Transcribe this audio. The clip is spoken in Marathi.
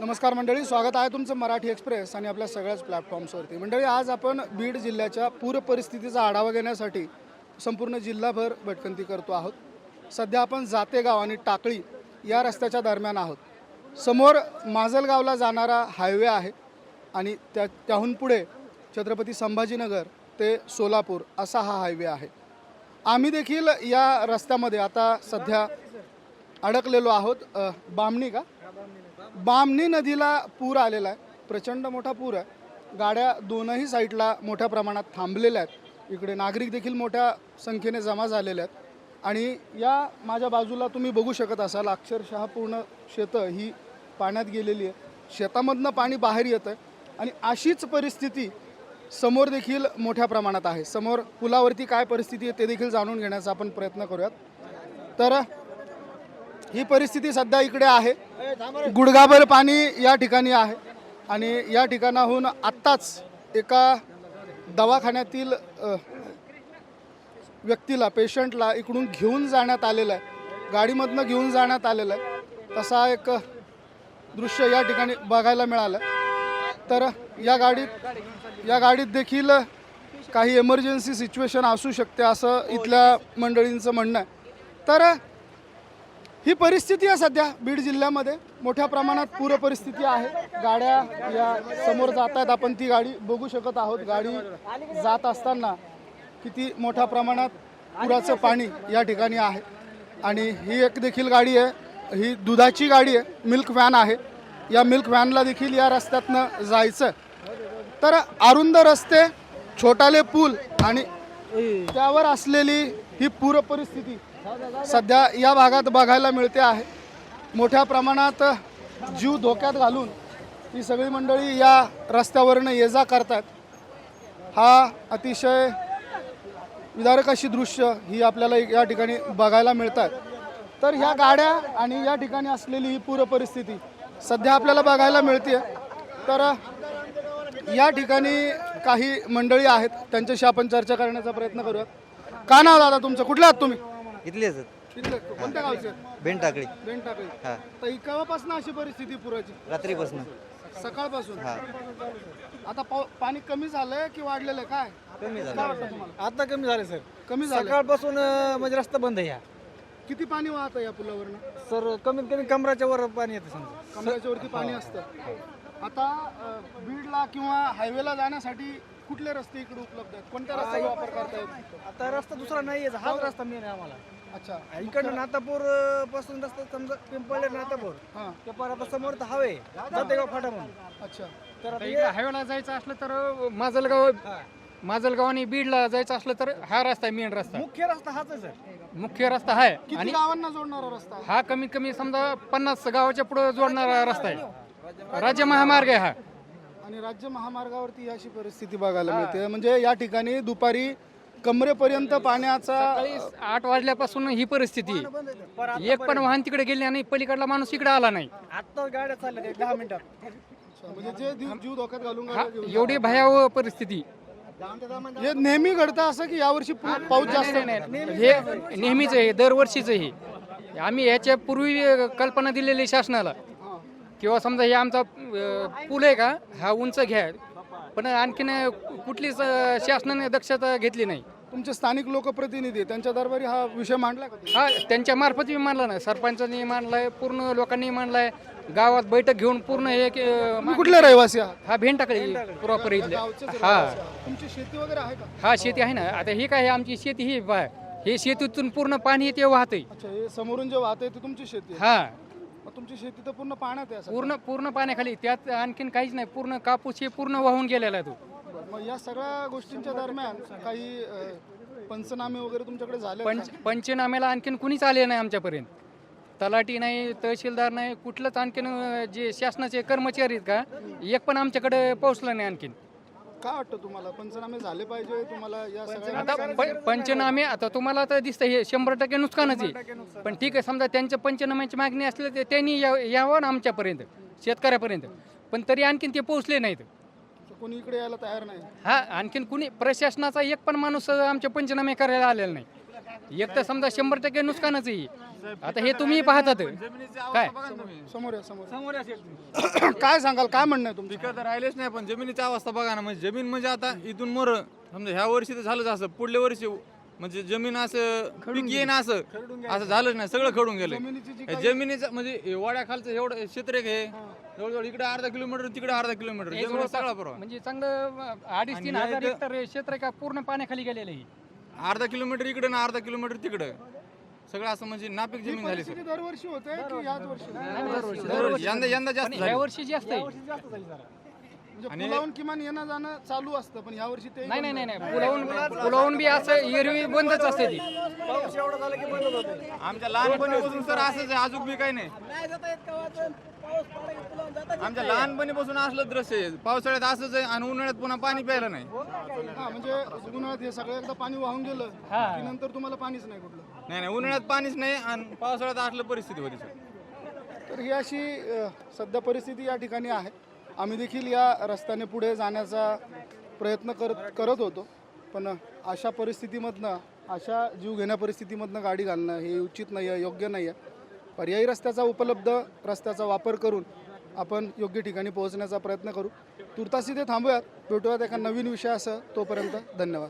नमस्कार मंडळी स्वागत आहे तुमचं मराठी एक्सप्रेस आणि आपल्या सगळ्याच प्लॅटफॉर्म्सवरती. मंडळी आज आपण बीड जिल्ह्याच्या पूर परिस्थितीचा आढावा घेण्यासाठी संपूर्ण जिल्हाभर भटकंती करतो आहोत. सध्या आपण जातेगाव आणि टाकळी या रस्त्याच्या दरम्यान आहोत. समोर माजलगावला जाणारा हायवे आहे आणि त्या त्याहून पुढे छत्रपती संभाजीनगर ते सोलापूर असा हा हायवे आहे. आम्ही देखील या रस्त्यामध्ये आता सध्या अडकलेलो आहोत. बामणी का? बामणी नदीला पूर आलेला आहे. प्रचंड मोठा पूर आहे. गाड्या दोनही साईडला मोठ्या प्रमाणात थांबलेल्या आहेत. इकडे नागरिक देखील मोठ्या संख्येने जमा झालेले आहेत. आणि या माझ्या बाजूला तुम्ही बघू शकत असाल अक्षरशः पूर्ण शेतं ही पाण्यात गेलेली आहे शेतामधनं पाणी बाहेर येतं आहे आणि अशीच परिस्थिती समोर देखील मोठ्या प्रमाणात आहे. समोर पुलावरती काय परिस्थिती आहे ते देखील जाणून घेण्याचा आपण प्रयत्न करूयात. तर ही परिस्थिती सध्या इकडे आहे. गुडघाभर पाणी या ठिकाणी आहे आणि या ठिकाणाहून आत्ताच एका दवाखान्यातील व्यक्तीला पेशंटला इकडून घेऊन जाण्यात आलेलं आहे. गाडीमधनं घेऊन जाण्यात आलेलं आहे. तसा एक दृश्य या ठिकाणी बघायला मिळालं. तर या गाडीत या गाडीत देखील काही एमर्जन्सी सिच्युएशन असू शकते असं इथल्या मंडळींचं म्हणणं आहे. तर ही परिस्थिती आहे सध्या बीड जिल्ह्यामध्ये. मोठ्या प्रमाणात पूर परिस्थिती आहे. गाड्या या समोर जात आहेत आपण ती गाडी बघू शकत आहोत. गाडी जात असताना किती मोठ्या प्रमाणात पुराचं पाणी या ठिकाणी आहे. आणि ही एक देखील गाडी आहे. ही दुधाची गाडी आहे. मिल्क व्हॅन आहे. या मिल्क व्हॅनला देखील या रस्त्यातनं जायचं. तर अरुंद रस्ते छोटाले पूल आणि त्यावर असलेली ही पूर परिस्थिती सध्या या भागात बघायला मिळते आहे. मोठ्या प्रमाणात जीव धोक्यात घालून ही सगळी मंडळी या रस्त्यावरनं ये जा करतात हा अतिशय विदारक अशी दृश्य ही आपल्याला या ठिकाणी बघायला मिळतात. तर ह्या गाड्या आणि या ठिकाणी असलेली ही पूर परिस्थिती सध्या आपल्याला बघायला मिळते तर या ठिकाणी काही मंडळी आहेत त्यांच्याशी आपण चर्चा करण्याचा प्रयत्न करूयात. का नाव दादा तुमचं? कुठले आहात तुम्ही? इथलेच आहेत. इथले. कोणत्या गावचे बेन टाकळी बेन टाकळी हा. तर केव्हापासून अशी परिस्थिती पुराची रात्रीपासून. सकाळपासून. हा. आता पाव- पाणी कमी झालंय की वाढलेलं आहे? काय? कमी झालं. काय वाटतं तुम्हाला? आता कमी झाले सर. कमी झालं. सकाळपासून अं, म्हणजे रस्ता बंद आहे या. किती पाणी वाहतं या पुलावरनं? सर कमीत कमी कमराच्या वर पाणी येतं समजा. कमराच्या वरती पाणी असतं. आता अं, बीडला किंवा हायवेला जाण्यासाठी कुठले रस्ते इकडे उपलब्ध आहेत? कोणत्या रस्त्याचा वापर करता येतो आता रस्ता दुसरा नाही आहे हाच रस्ता मेन आहे आम्हाला. अच्छा. इकडनं नातापूरपासून रस्ता समजा पिंपळे नातापूर. हां. ते पार आता समोर तर हवे जातेगाव फाटा म्हणून. अच्छा. तर आता इकडे हायवेला जायचं असलं तर माजलगाव माजलगाव आणि बीडला जायचं असलं तर हा रस्ता मेन रस्ता. मुख्य रस्ता हाच आहे सर. मुख्य रस्ता आहे. किती गावांना जोडणारा रस्ता? आहे? हा कमीत कमी समजा पन्नास गावाच्या पुढे जोडणारा रस्ता आहे. राज्य महामार्ग आहे हा. आणि राज्य महामार्गावरती ही अशी परिस्थिती बघायला मिळते. म्हणजे या ठिकाणी दुपारी कमरेपर्यंत पाण्याचा सकाळी आठ वाजल्यापासून ही परिस्थिती आहे. एक पण वाहन तिकडे गेले आणि पलीकडला माणूस इकडे आला नाही. आता गाड्या चालल्या दहा मिनिटात म्हणजे जे जीव- जीव धोक्यात घालून हा गाड्या घेऊन एवढी भयावह परिस्थिती. हे नेहमी घडतं असं की यावर्षी पा- पाऊस जास्त नाही, नाही, नाही. हे नेहमीच आहे दरवर्षीच आहे. हे. आम्ही याच्या पूर्वी कल्पना दिलेली शासनाला. किंवा समजा हे आमचा अ, पूल आहे का? हा उंच घ्या. पण आणखीन कुठलीच शासनाने दक्षता घेतली नाही. तुमचे स्थानिक लोकप्रतिनिधी त्यांच्या दरबारी हा विषय मांडला का तुम्ही? हा त्यांच्या मार्फत मी मांडला नाही. सरपंचांनी मांडलाय पूर्ण लोकांनी मांडलाय. गावात बैठक घेऊन पूर्ण हे एक, अ, तुम्ही कुठले रहिवासी आहात? हा भेंड टाकली प्रॉपर इथले. गावचेच हा. रहिवासी आहात. तुमची शेती वगैरे आहे का? हा शेती आहे ना. आता ही काय आहे आमची शेती ही बा हे शेतीतून पूर्ण पाणी ते वाहतंय. अच्छा हे समोरून जे वाहत आहे ते तुमची शेती आहे. हा. मग तुमची शेती तर पूर्ण पाण्यात आहे पूर्ण पूर्ण पाण्याखाली. त्यात आणखीन काहीच नाही. पूर्ण कापूस हे पूर्ण वाहून गेलेला आहे तो. मग या सगळ्या गोष्टींच्या दरम्यान काही अ, पंचनामे वगैरे तुमच्याकडे झाले पंच पंचनाम्याला आणखीन कुणीच आले नाही आमच्यापर्यंत. तलाठी नाही तहसीलदार नाही कुठलंच आणखीन अं, जे शासनाचे कर्मचारी आहेत का एक पण आमच्याकडे पोहोचलं नाही आणखीन. काय वाटतं तुम्हाला? पंचनामे झाले पाहिजे तुम्हाला या सगळ्या आता प- पंचनामे आता तुम्हाला तर दिसतं हे शंभर टक्के नुकसानच आहे. पण ठीक आहे समजा त्यांच्या पंचनाम्याची मागणी असली तर त्यांनी या- यावं ना आमच्यापर्यंत शेतकऱ्यापर्यंत. पण तरी आणखीन ते पोहोचले नाहीत. कोणी इकडे यायला तयार नाही. हा आणखीन कुणी प्रशासनाचा एक पण माणूस आमच्या पंचनामे करायला आलेला नाही. एक तर समजा शंभर टक्के नुकसानच आहे. आता हे तुम्ही पाहतात. काय? समोर या समोर काय सांगाल? काय म्हणणं आहे तुमचं? पिकं तर राहिलेच नाही पण जमिनीची अवस्था बघा ना. म्हणजे जमीन म्हणजे आता इथून मोर समजा ह्या वर्षी तर झालंच असं. पुढल्या वर्षी म्हणजे जमीन असं पीक येईन असं. असं झालंच नाही सगळं खडून गेलं जमिनीची जी जमिनीचं म्हणजे वाड्याखालचं एवढं क्षेत्र आहे. हे. जवळजवळ इकडे अर्धा किलोमीटर तिकडे अर्धा किलोमीटर. हे सगळा परवा म्हणजे चांगलं अडीच तीन आणि हजार हेक्टर क्षेत्र आहे का? पूर्ण पाण्याखाली गेलेलं आहे. अर्धा किलोमीटर इकडे ना अर्धा किलोमीटर तिकडं. सगळं असं म्हणजे नापीक जमीन झाली सर परिस्थिती दरवर्षी होते की याच वर्षी? दरवर्षी. यंदा यंदा जास्त पण झाली. या वर्षी जास्त आहे. म्हणजे पुलावून किमान येणं जाणं चालू असतं पण या वर्षी ते नाही नाही नाही नाही. पुलावून पुलावून बी असं एरवी बंदच असते ती. पाऊस एवढा झाला की बंद होते आमच्या लहानपणीपासून सर असंच आहे. अजून बी काही नाही. आमच्या लहानपणीपासून असलं दृश्य आहे. पावसाळ्यात असंच आहे आणि उन्हाळ्यात पुन्हा पाणी प्यायला नाही. हा म्हणजे उन्हाळ्यात हे सगळं एकदा पाणी वाहून गेलं की नंतर तुम्हाला पाणीच नाही कुठलं. नाही नाही उन्हाळ्यात पाणीच नाही आणि पावसाळ्यात असलं परिस्थिती होती सर. तर ही अशी अ, सध्या परिस्थिती या ठिकाणी आहे. आम्ही देखील या रस्त्याने पुढे जाण्याचा प्रयत्न करत करत होतो. पण अशा परिस्थितीमधनं अशा जीव घेण्या परिस्थितीमधनं गाडी घालणं हे उचित नाही आहे योग्य नाही आहे पर्यायी रस्त्याचा उपलब्ध रस्त्याचा वापर करून आपण योग्य ठिकाणी पोहोचण्याचा प्रयत्न करू. तुर्तास इथे थांबूयात. भेटूयात एका नवीन विषयासह. तोपर्यंत धन्यवाद.